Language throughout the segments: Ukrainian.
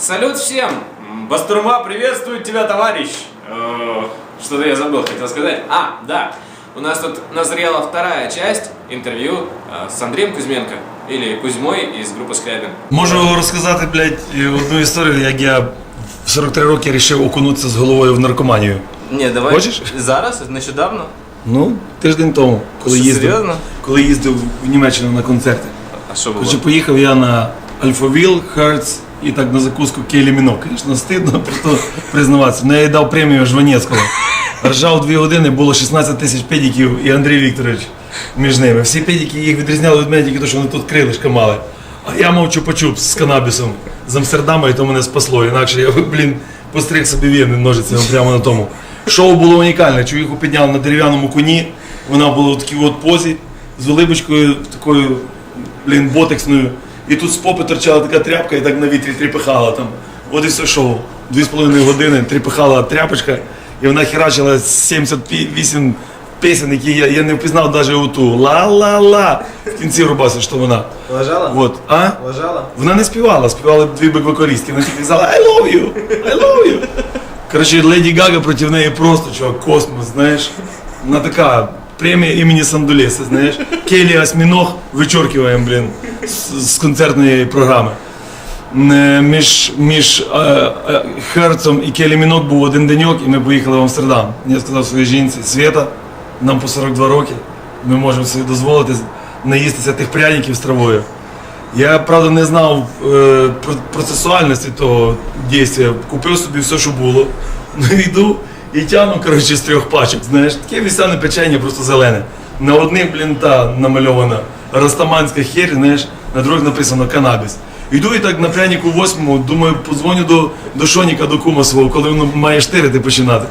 Салют всем! М, Бастурма приветствует тебя, товарищ! Э, Что-то я забыл, хотел сказать. А, да, у нас тут назрела вторая часть интервью э, с Андреем Кузьменко, или Кузьмой из группы Скрябин. Можу розказати, блядь, одну історію, як я в 43 роки вирішив окунутися з головою в наркоманію. Ні, давай. Хочеш? Зараз, нещодавно. Ну, тиждень тому, коли Що, їздив, серйозно? коли їздив в Німеччину на концерти. А що було? Короче, поїхав я на Альфавіл, Херц і так на закуску. Звісно, стидно просто признаватися. Ну, я дав премію Жванецького. Ржав дві години, було 16 тисяч педиків і Андрій Вікторович між ними. Всі педики їх відрізняли від мене тільки тому, що вони тут крилишка мали. А я мав чупа-чуп з канабісом з Амстердама, і то мене спасло. Інакше я, блін, постриг собі вени ножицями прямо на тому. Шоу було унікальне. Чоловіку підняли на дерев'яному коні. Вона була в такій от позі з улибочкою такою, блін, ботексною. І тут з попи торчала така тряпка і так на вітрі тріпихала там. От і все шоу. Дві з половиною години тріпихала тряпочка, і вона херачила 78 пісень, які я, я не впізнав навіть оту. Ла-ла-ла. В кінці рубався, що вона. Лежала? От. А? Лежала? Вона не співала, співали дві бек-вокалістки. Вона тільки казала I love you, I love you. Коротше, Леді Гага проти неї просто, чувак, космос, знаєш. Вона така премія імені Сандулеса, знаєш. Келі Осьміног вичоркиваємо, блін, з, з концертної програми. Е, Між, між е, е, Херцем і Келі Мінок був один деньок, і ми поїхали в Амстердам. Я сказав своїй жінці, Света, нам по 42 роки, ми можемо собі дозволити наїстися тих пряників з травою. Я, правда, не знав е, про- процесуальності того дійства. Купив собі все, що було. Ну, йду і тягну, коротше, з трьох пачок. Знаєш, таке вісяне печення, просто зелене. На одних, блін, та намальована растаманська херь, знаєш, на других написано канабіс. Йду і так на прянику восьмому, думаю, подзвоню до, до Шоніка, до кума свого, коли він має штирити починати.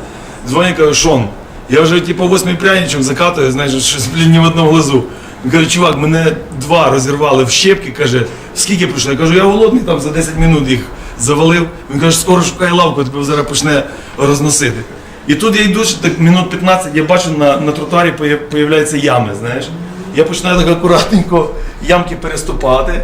Дзвоню, кажу, Шон, я вже типу восьмий пряничок закатую, знаєш, щось, блін, ні в одному глазу. Він каже, чувак, мене два розірвали в щепки, каже, скільки пройшло? Я кажу, я голодний, там за 10 минут їх завалив. Він каже, скоро шукай лавку, тебе зараз почне розносити. І тут я йду, так минут 15, я бачу на, на тротуарі появляються ями, знаєш. Я починаю так акуратненько ямки переступати.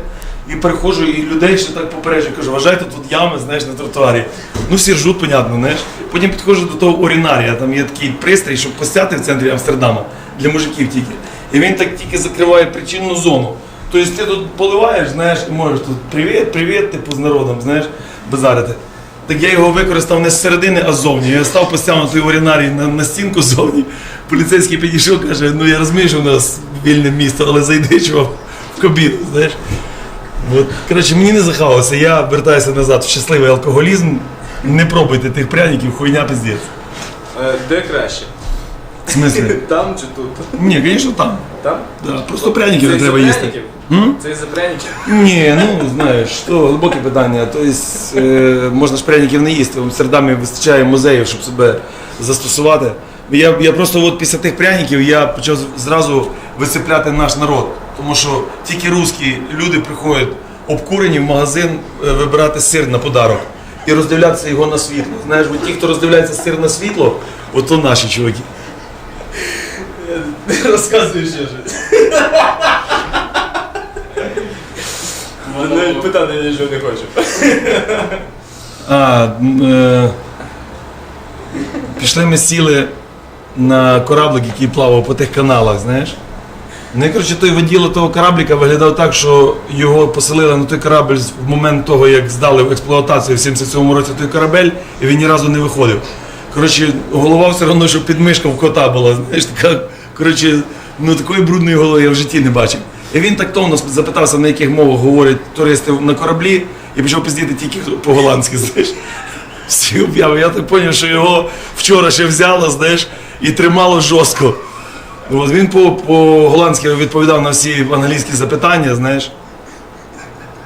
І переходжу, і людей ще так попереджую, кажу, вважайте, тут ями, знаєш, на тротуарі. Ну всі ржуть, понятно, знаєш. Потім підходжу до того орінарія, там є такий пристрій, щоб постяти в центрі Амстердама для мужиків тільки. І він так тільки закриває причинну зону. Тобто ти тут поливаєш, знаєш, і можеш тут привіт, привіт, типу з народом, знаєш, базарити. Так я його використав не з середини, а ззовні. Я став постійно той орінарій на, на стінку ззовні. Поліцейський підійшов, каже, ну я розумію, що в нас вільне місто, але зайди чувак, в кабіну, знаєш. От, коротше, мені не захавалося, я вертаюся назад в щасливий алкоголізм. Не пробуйте тих пряників, хуйня пиздець. Е, Де краще? В смислі? Там чи тут? Ні, звісно, там. Там? Да, просто пряників не треба їсти. Це із-за пряників? Ні, ну знаєш, то глибоке питання. Тобто, е, можна ж пряників не їсти. В Амстердамі вистачає музеїв, щоб себе застосувати. Я, я просто от після тих пряників я почав зразу висипляти наш народ. Тому що тільки русські люди приходять обкурені в магазин е, вибирати сир на подарок і роздивлятися його на світло. Знаєш, от ті, хто роздивляється сир на світло, от то наші чуваки. Розказуй ще щось. Мене питати я нічого не хочу. А, е, пішли ми сіли на кораблик, який плавав по тих каналах, знаєш. Ну і коротше, той воділо того корабліка виглядав так, що його поселили на той корабль в момент того, як здали в експлуатацію в 77-му році той корабель, і він ні разу не виходив. Коротше, голова все одно, що підмишка в кота була, знаєш, така, коротше, ну такої брудної голови я в житті не бачив. І він так тонно запитався, на яких мовах говорять туристи на кораблі, і почав пиздіти тільки по-голландськи, знаєш. Всі об'яви. Я так зрозумів, що його вчора ще взяло, знаєш, і тримало жорстко. Ну, От він по- по-голландськи відповідав на всі англійські запитання, знаєш.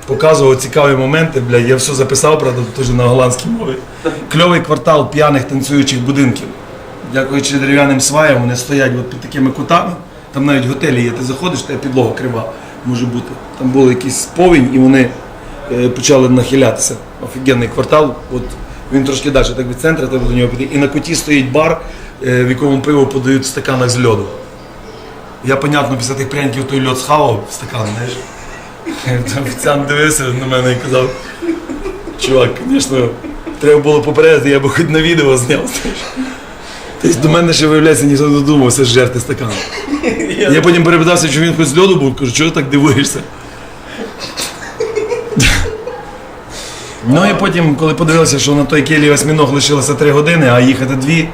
Показував цікаві моменти, бля, я все записав, правда, теж на голландській мові. Кльовий квартал п'яних танцюючих будинків. Дякуючи дерев'яним сваям, вони стоять от під такими кутами. Там навіть готелі є, ти заходиш, та підлога крива може бути. Там був якийсь повінь і вони е, почали нахилятися. Офігенний квартал. От він трошки далі, так від центру, треба до нього піти. І на куті стоїть бар, е, в якому пиво подають в стаканах з льоду. Я, понятно, після тих пряників той льод схавав в стакан, знаєш. Офіціант дивився на мене і казав, Чувак, звісно, треба було попередити, я би хоч на відео зняв. знаєш. Тобто до мене ще виявляється, ніхто не додумався жерти стакан. Я потім перепитався, чи він хоч з льоду був, кажу, чого ти так дивуєшся? Ну і потім, коли подивився, що на той келі осьміног лишилося 3 години, а їхати дві,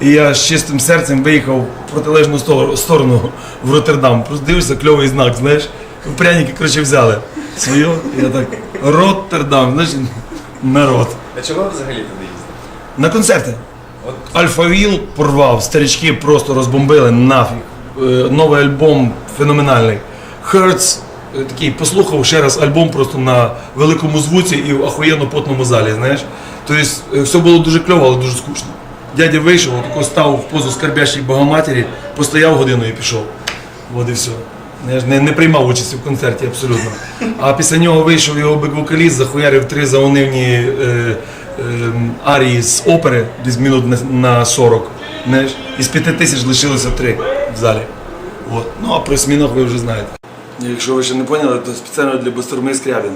і я з чистим серцем виїхав в протилежну сторону в Роттердам. Просто дивишся, кльовий знак, знаєш. Пряники, коротше, взяли. Свою, я так, Роттердам, знаєш, народ. А чого ви взагалі туди їздите? На концерти. От Альфавіл порвав, старички просто розбомбили нафіг. Е, Новий альбом феноменальний. Е, такий, послухав ще раз альбом просто на великому звуці і в ахуєнно потному залі, знаєш. Тобто е, все було дуже кльово, але дуже скучно. Дядя вийшов, отако став в позу скорбящої Богоматері, постояв годину і пішов. От і все. Я не, не приймав участі в концерті абсолютно. А після нього вийшов його бек-вокаліст, захуярив три заунивні е, арії з опери, десь минут на, на 40. Знаєш? Із п'яти тисяч лишилося три в залі. От. Ну а про смінок ви вже знаєте. Якщо ви ще не поняли, то спеціально для Бастурми Скрябін.